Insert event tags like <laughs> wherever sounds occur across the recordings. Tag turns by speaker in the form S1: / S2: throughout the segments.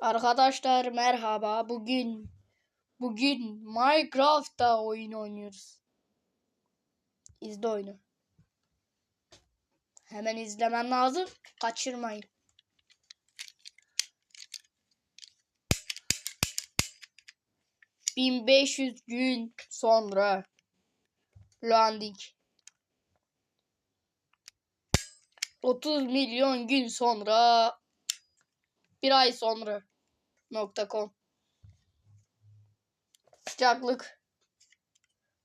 S1: Arkadaşlar merhaba. Bugün bugün Minecraft'ta oyun oynuyoruz. İzle oyunu. Hemen izlemen lazım. Kaçırmayın. Bin beş yüz gün sonra landing. 30 milyon gün sonra bir ay sonra. Nokta com. Sıcaklık.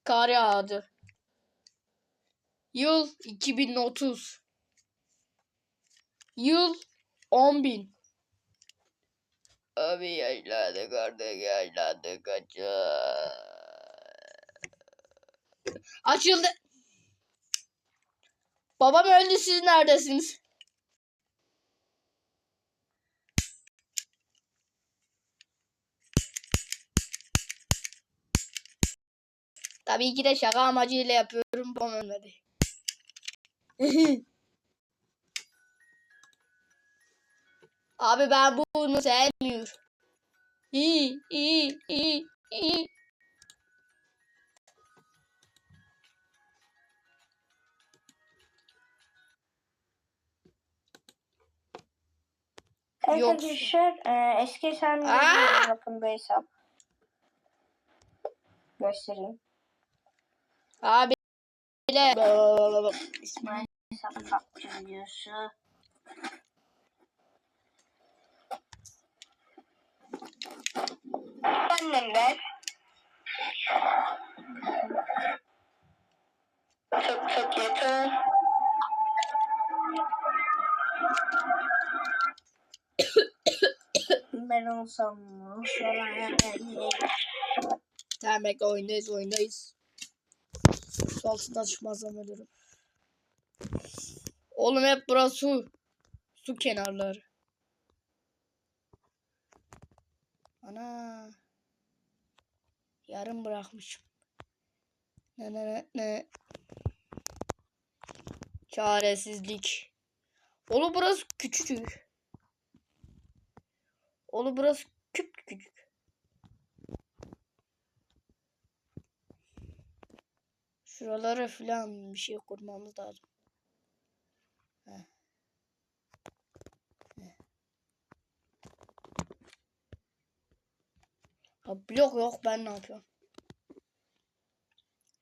S1: Kar yağdı. Yıl 2030 yıl 10.000 abi yaşlandık artık yaşlandık kaçar açıldı. Babam öldü siz neredesiniz Tabii ki de şaka amacıyla yapıyorum. Babam ölmedi. <laughs> Abi ben bunu sevmiyorum. İyi, iyi, iyi, iyi. Yok.
S2: Arkadaşlar e, eski hesabımda bakın bu hesap. Göstereyim.
S1: Abi bile
S2: İsmail hesabı. Annemler. Çok çok yakın. Ben olsam falan
S1: Tamam bekle oyundayız oyundayız. Su altından çıkmazsam ölürüm. Oğlum hep burası su. Su kenarları. Ana. Yarım bırakmışım. Ne ne ne ne. Çaresizlik. Oğlum burası küçücük. Oğlum burası Şuralara falan bir şey kurmamız lazım. Ha, blok yok ben ne yapıyorum?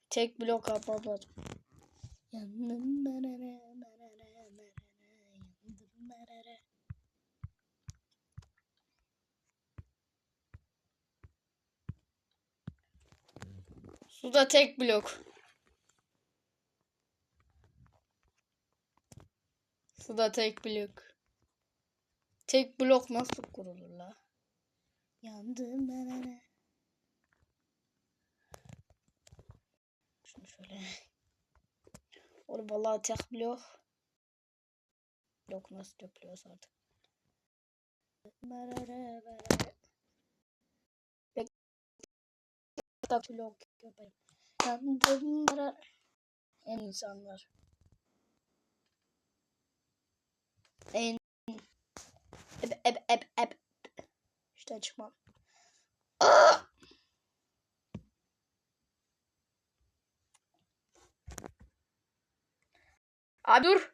S1: Tek blok yapmam lazım. Yandım merere, merere, merere, yandım merere. Suda tek blok. Suda tek blok. Tek blok nasıl kurulur la? Yandım ben Şunu şöyle. Oğlum vallahi tek blok. Blok nasıl yapıyoruz artık? Merere, merere. Bek- Tek blok yapayım. Yandım. En insanlar. En eb eb eb eb işte çıkmam. Aa! Abi dur.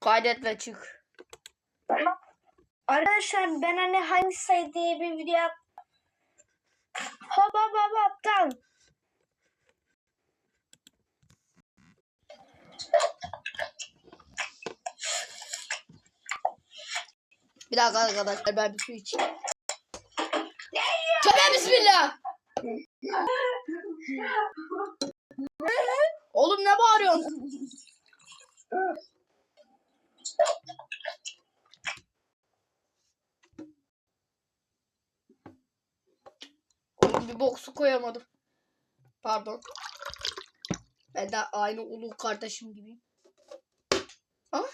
S1: Kaydet ve çık.
S2: Arkadaşlar ben hani hangi sayı diye bir video yap. Hop hop hop hop
S1: Bir dakika arkadaşlar ben bir su içeyim. Tövbe bismillah. Oğlum ne bağırıyorsun? Oğlum bir boksu koyamadım. Pardon. Ben de aynı ulu kardeşim gibiyim. Ah.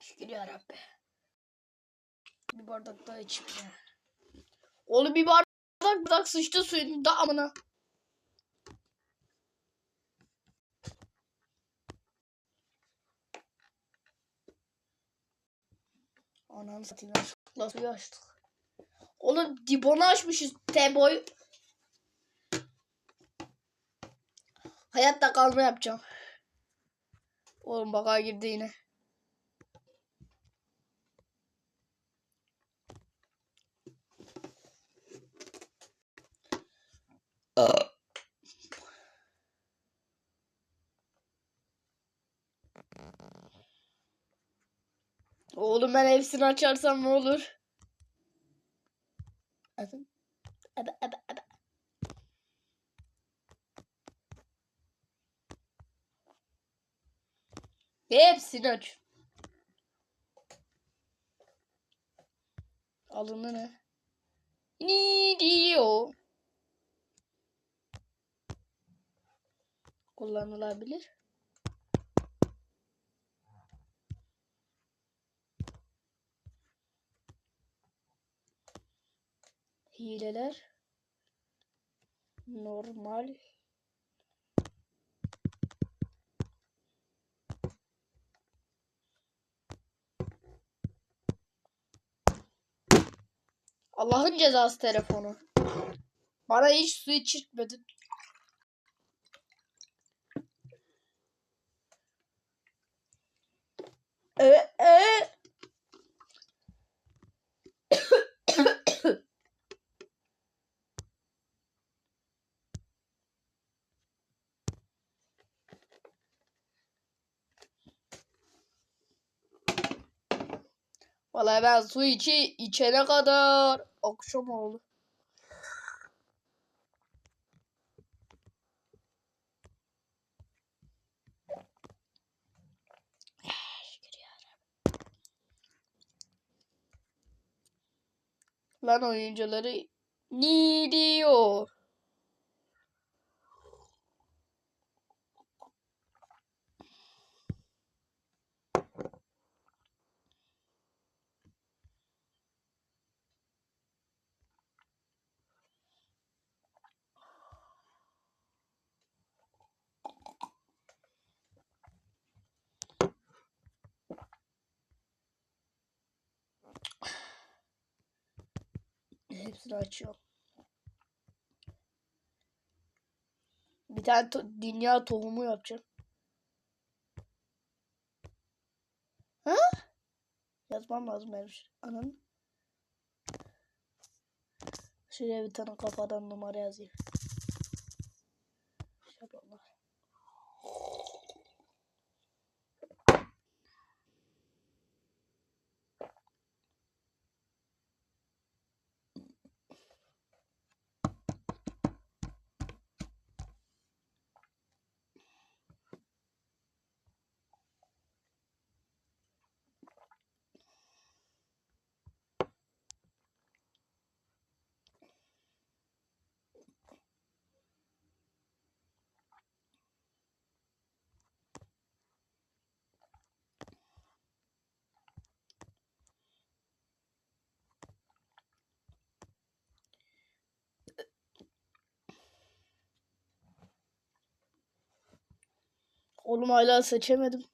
S1: Şükür ya Rabbi. Bir bardak daha ya. Oğlum bir bardak bardak sıçtı suyun damına. Ananı satayım yanlışlıkla suyu açtık. Oğlum dibonu açmışız T-boy. Hayatta kalma yapacağım. Oğlum baka girdi yine. Oğlum ben hepsini açarsam ne olur? Ebe, ebe, ebe. Hepsini aç. Alındı ne? Ne diyor? Kullanılabilir. Hileler. Normal. Allah'ın cezası telefonu. Bana hiç su içirtmedin. Ee, ee. Vallahi ben su içi içene kadar akşam oldu. Lan oyuncuları ne diyor? Hepsini açıyorum. Bir tane to- dünya tohumu yapacağım. Ha? Yazmam lazım benim. şu- Ananı. Şuraya bir tane kafadan numara yazayım. Oğlum hala seçemedim.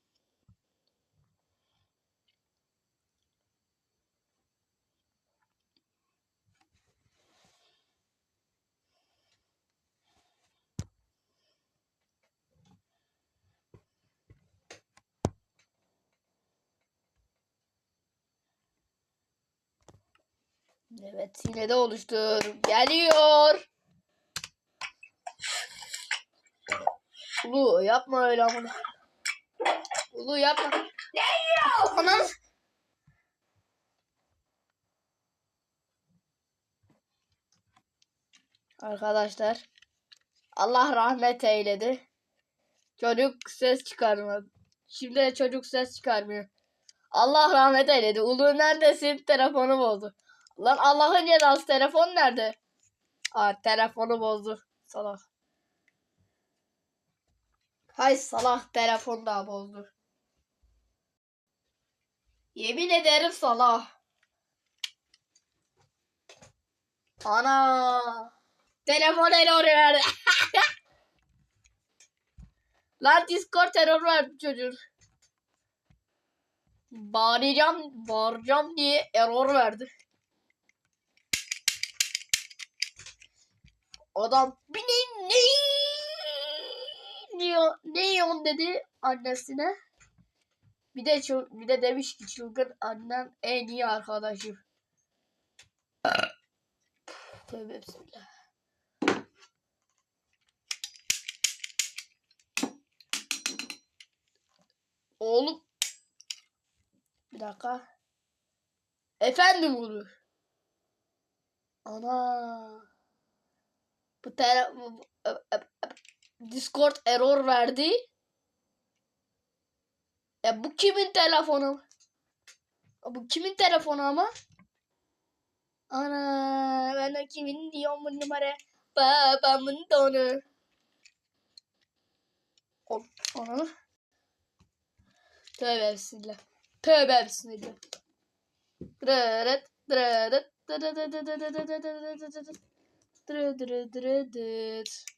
S1: Evet yine de oluştur. Geliyor. Ulu yapma öyle amına. Ulu yapma. Geliyor. Anam. Arkadaşlar. Allah rahmet eyledi. Çocuk ses çıkarmadı. Şimdi de çocuk ses çıkarmıyor. Allah rahmet eyledi. Ulu neredesin? Telefonu bozdu. Lan Allah'ın cezası telefon nerede? Aa telefonu bozdu. Salak. Hay salak telefonu da bozdu. Yemin ederim sana. Ana. Telefon error verdi. <laughs> Lan Discord error verdi çocuğun. Bağıracağım, bağıracağım diye error verdi. Adam bir ne ne diyor ne yiyorsun dedi annesine. Bir de bir de demiş ki çılgın annen en iyi arkadaşım. Tövbe bismillah. Oğlum. Bir dakika. Efendim bunu. Ana. Bu tele bu- bu- ö- ö- ö- Discord error verdi. E bu kimin telefonu? Bu kimin telefonu ama? Ana ben de kimin diyorum bu numara? Babamın donu. Onu. Tövbe bismillah. Tövbe bismillah. Dırırıt, dırırıt, dırırıt, dırırıt.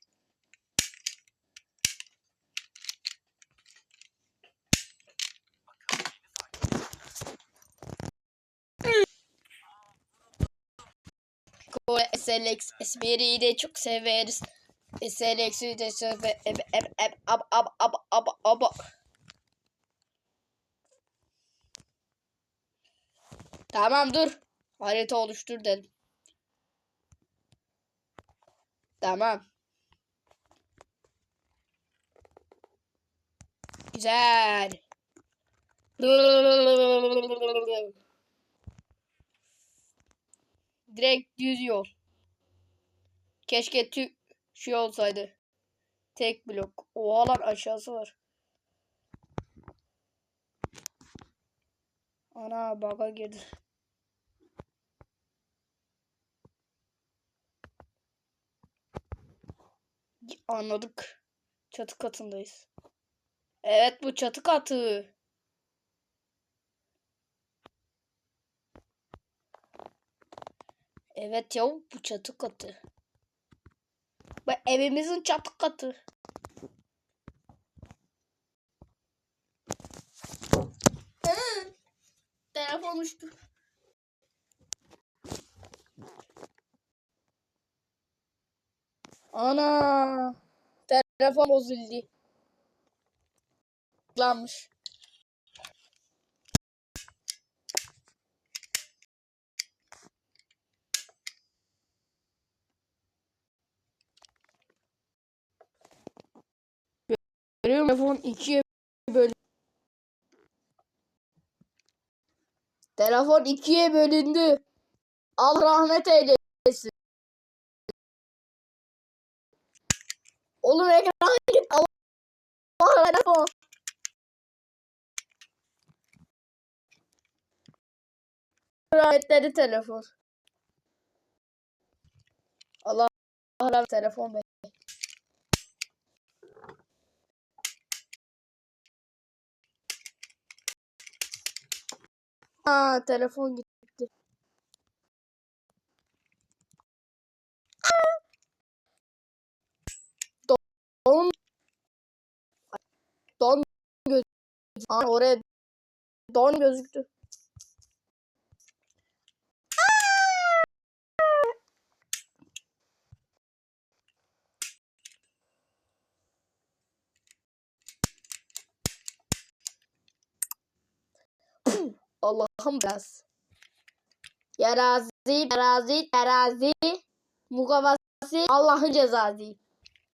S1: Kore SLX esmeriyi de çok severiz. SLX'i de sever. Eb, eb, eb, ab, ab, ab, ab, ab. Tamam dur. Harita oluştur dedim. Tamam. Güzel. Direkt düz yol. Keşke tü şey olsaydı. Tek blok. Oha lan aşağısı var. Ana baga girdi. Anladık. Çatı katındayız. Evet bu çatı katı. Evet ya bu çatı katı. Bu evimizin çatı katı. Telefon uçtu. Ana telefon bozuldu. Lanmış. Telefon ikiye böl. Telefon ikiye bölündü. Allah rahmet eylesin. Oğlum ekrana git. Allah telefon. Rahmetleri telefon. Allah rahmet telefon be. Aa telefon gitti. Don don göz Aa, oraya don gözüktü. Allah'ım biraz. Yarazi, terazi, terazi, mukavvası, Allah'ın cezası.